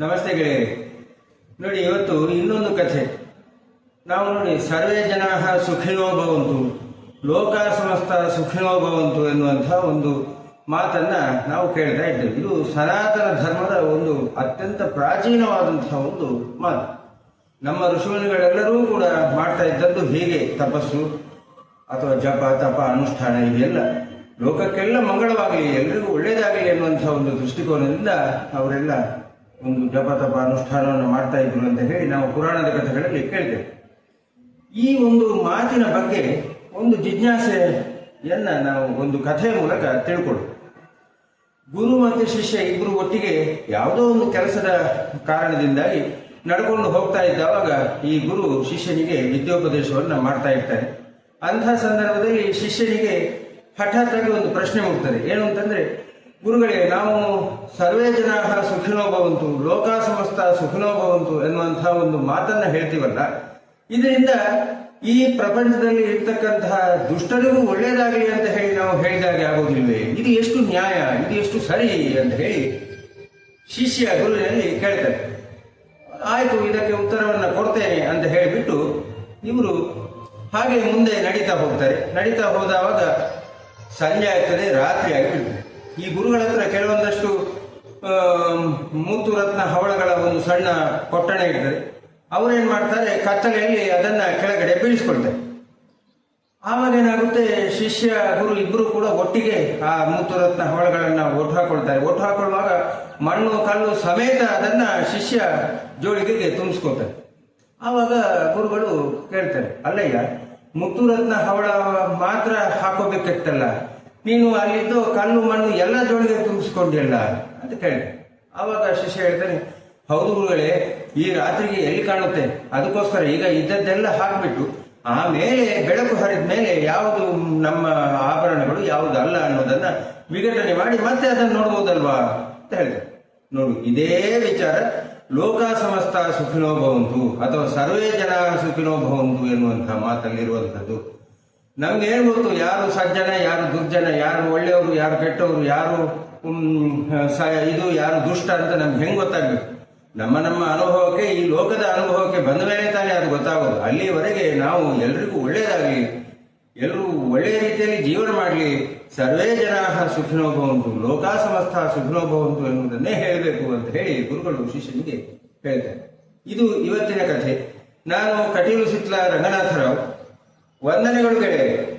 ನಮಸ್ತೆ ಗೆಳೆಯರಿ. ನೋಡಿ, ಇವತ್ತು ಇನ್ನೊಂದು ಕಥೆ. ನಾವು ನೋಡಿ, ಸರ್ವೇ ಜನ ಸುಖಿನೋ ಭವಂತು, ಲೋಕ ಸಮಸ್ತ ಸುಖಿನೋ ಭವಂತು ಎನ್ನುವಂತಹ ಒಂದು ಮಾತನ್ನ ನಾವು ಕೇಳ್ತಾ ಇದ್ದೇವೆ. ಇದು ಸನಾತನ ಧರ್ಮದ ಒಂದು ಅತ್ಯಂತ ಪ್ರಾಚೀನವಾದಂತಹ ಒಂದು ಮಾತು. ನಮ್ಮ ಋಷಿಮುನಿಗಳೆಲ್ಲರೂ ಕೂಡ ಮಾಡ್ತಾ ಇದ್ದದ್ದು ಹೀಗೆ. ತಪಸ್ಸು ಅಥವಾ ಜಪ, ತಪ, ಅನುಷ್ಠಾನ ಇದೆಲ್ಲ ಲೋಕಕ್ಕೆಲ್ಲ ಮಂಗಳವಾಗಲಿ ಎಲ್ಲರಿಗೂ ಒಳ್ಳೆಯದಾಗಲಿ ಎನ್ನುವಂತಹ ಒಂದು ದೃಷ್ಟಿಕೋನದಿಂದ ಅವರೆಲ್ಲ ಒಂದು ಜಪ ತಪ ಅನುಷ್ಠಾನವನ್ನು ಮಾಡ್ತಾ ಇದ್ರು ಅಂತ ಹೇಳಿ ನಾವು ಪುರಾಣದ ಕಥೆಗಳಲ್ಲಿ ಕೇಳ್ತೇವೆ ಈ ಒಂದು ಮಾತಿನ ಬಗ್ಗೆ ಒಂದು ಜಿಜ್ಞಾಸೆಯನ್ನ ನಾವು ಒಂದು ಕಥೆಯ ಮೂಲಕ ತಿಳ್ಕೊಳ್ಳೋಣ. ಗುರು ಮತ್ತು ಶಿಷ್ಯ ಇಬ್ಬರು ಒಟ್ಟಿಗೆ ಯಾವುದೋ ಒಂದು ಕೆಲಸದ ಕಾರಣದಿಂದಾಗಿ ನಡ್ಕೊಂಡು ಹೋಗ್ತಾ ಇದ್ದಾವಾಗ ಈ ಗುರು ಶಿಷ್ಯನಿಗೆ ವಿದ್ಯೋಪದೇಶವನ್ನು ಮಾಡ್ತಾ ಇರ್ತಾರೆ. ಅಂಥ ಸಂದರ್ಭದಲ್ಲಿ ಶಿಷ್ಯನಿಗೆ ಹಠಾತ್ ಒಂದು ಪ್ರಶ್ನೆ ಮೂಡ್ತದೆ. ಏನು ಅಂತಂದ್ರೆ ಗುರುಗಳೇ, ನಾವು ಸರ್ವೇ ಜನ ಸುಖಿನೋ ಭವಂತು ಲೋಕ ಸಮಸ್ತ ಸುಖಿನೋ ಭವಂತು ಎನ್ನುವಂತಹ ಒಂದು ಮಾತನ್ನ ಹೇಳ್ತೀವಲ್ಲ. ಇದರಿಂದ ಈ ಪ್ರಪಂಚದಲ್ಲಿ ಇರ್ತಕ್ಕಂತಹ ದುಷ್ಟರಿಗೂ ಒಳ್ಳೇದಾಗಲಿ ಅಂತ ಹೇಳಿ ನಾವು ಹೇಳಿದಾಗೆ ಆಗೋದಿಲ್ವೇ? ಇದು ಎಷ್ಟು ನ್ಯಾಯ, ಇದು ಎಷ್ಟು ಸರಿ ಅಂತ ಹೇಳಿ ಶಿಷ್ಯ ಗುರುವಿನಲ್ಲಿ ಕೇಳ್ತಾರೆ. ಆಯಿತು, ಇದಕ್ಕೆ ಉತ್ತರವನ್ನು ಕೊಡ್ತೇನೆ ಅಂತ ಹೇಳಿಬಿಟ್ಟು ಇವರು ಹಾಗೆ ಮುಂದೆ ನಡೀತಾ ಹೋಗ್ತಾರೆ. ನಡೀತಾ ಹೋದವಾಗ ಸಂಜೆ ಆಗ್ತದೆ, ರಾತ್ರಿ ಈ ಗುರುಗಳ ಹತ್ರ ಕೆಲವೊಂದಷ್ಟು ಮೂತು ರತ್ನ ಹವಳಗಳ ಒಂದು ಸಣ್ಣ ಕೊಟ್ಟಣ ಇರ್ತದೆ. ಅವರೇನ್ ಮಾಡ್ತಾರೆ, ಕತ್ತಲೆಯಲ್ಲಿ ಅದನ್ನ ಕೆಳಗಡೆ ಬೀಳಿಸ್ಕೊಳ್ತಾರೆ. ಆವಾಗ ಏನಾಗುತ್ತೆ, ಶಿಷ್ಯ, ಗುರು ಇಬ್ಬರು ಕೂಡ ಒಟ್ಟಿಗೆ ಆ ಮೂತುರತ್ನ ಹವಳಗಳನ್ನ ಒಟ್ಟು ಹಾಕೊಳ್ತಾರೆ ಒಟ್ಟು ಹಾಕೊಳ್ಳುವಾಗ ಮಣ್ಣು, ಕಲ್ಲು ಸಮೇತ ಅದನ್ನ ಶಿಷ್ಯ ಜೋಳಿಗೆಗೆ ತುಂಬಿಸ್ಕೊಳ್ತಾರೆ. ಆವಾಗ ಗುರುಗಳು ಕೇಳ್ತಾರೆ, ಅಲ್ಲಯ್ಯ, ಮುತ್ತುರತ್ನ ಹವಳ ಮಾತ್ರ ಹಾಕೋಬೇಕಿತ್ತಲ್ಲ ನೀನು ಅಲ್ಲಿದ್ದು ಕಣ್ಣು ಮಣ್ಣು ಎಲ್ಲ ಜೋಳಿಗೆ ತುಂಬಿಸ್ಕೊಂಡಿಲ್ಲ ಅಂತ ಕೇಳಿದೆ ಆವಾಗ ಶಿಷ್ಯ ಹೇಳ್ತಾನೆ, ಹೌದು ಗುರುಗಳೇ, ಈ ರಾತ್ರಿಗೆ ಎಲ್ಲಿ ಕಾಣುತ್ತೆ? ಅದಕ್ಕೋಸ್ಕರ ಈಗ ಇದ್ದದ್ದೆಲ್ಲ ಹಾಕ್ಬಿಟ್ಟು, ಆಮೇಲೆ ಬೆಳಕು ಹರಿದ ಮೇಲೆ ಯಾವುದು ನಮ್ಮ ಆಭರಣಗಳು, ಯಾವುದು ಅಲ್ಲ ಅನ್ನೋದನ್ನ ವಿಘಟನೆ ಮಾಡಿ ಮತ್ತೆ ಅದನ್ನು ನೋಡ್ಬೋದಲ್ವಾ? ಅಂತ ಹೇಳಿದೆ ನೋಡು, ಇದೇ ವಿಚಾರ ಲೋಕ ಸಮಸ್ತ ಸುಖಿನೋ ಅಥವಾ ಸರ್ವೇ ಜನ ಸುಖಿನೋ ಭವಂತು ಎನ್ನುವಂತಹ ಮಾತಲ್ಲಿರುವಂಥದ್ದು. ನಮ್ಗೆ ಏನ್ ಗೊತ್ತು, ಯಾರು ಸಜ್ಜನ, ಯಾರು ದುರ್ಜನ, ಯಾರು ಒಳ್ಳೆಯವರು, ಯಾರು ಕೆಟ್ಟವರು, ಯಾರು ಇದು, ಯಾರು ದುಷ್ಟ ಅಂತ ನಮ್ಗೆ ಹೆಂಗೆ ಗೊತ್ತಾಗಬೇಕು? ನಮ್ಮ ನಮ್ಮ ಅನುಭವಕ್ಕೆ, ಈ ಲೋಕದ ಅನುಭವಕ್ಕೆ ಬಂದ ಮೇಲೆ ತಾನೇ ಅದು ಗೊತ್ತಾಗೋದು. ಅಲ್ಲಿವರೆಗೆ ನಾವು ಎಲ್ರಿಗೂ ಒಳ್ಳೆಯದಾಗಲಿ ಎಲ್ಲರೂ ಒಳ್ಳೆಯ ರೀತಿಯಲ್ಲಿ ಜೀವನ ಮಾಡಲಿ. ಸರ್ವೇ ಜನ ಸುಖಿನೋಭವಂತು, ಲೋಕ ಸಮಸ್ತ ಸುಖಿನೋಭವಂತು ಎನ್ನುವುದನ್ನೇ ಹೇಳಬೇಕು ಅಂತ ಹೇಳಿ ಗುರುಗಳು ಶಿಷ್ಯನಿಗೆ ಹೇಳ್ತಾರೆ. ಇದು ಇವತ್ತಿನ ಕಥೆ. ನಾನು ಕಟೀಲು ಸಿತ್ಲ ರಂಗನಾಥರಾವ್ ವಂದನೆಗಳು ಗೆಳೆಯರೆ.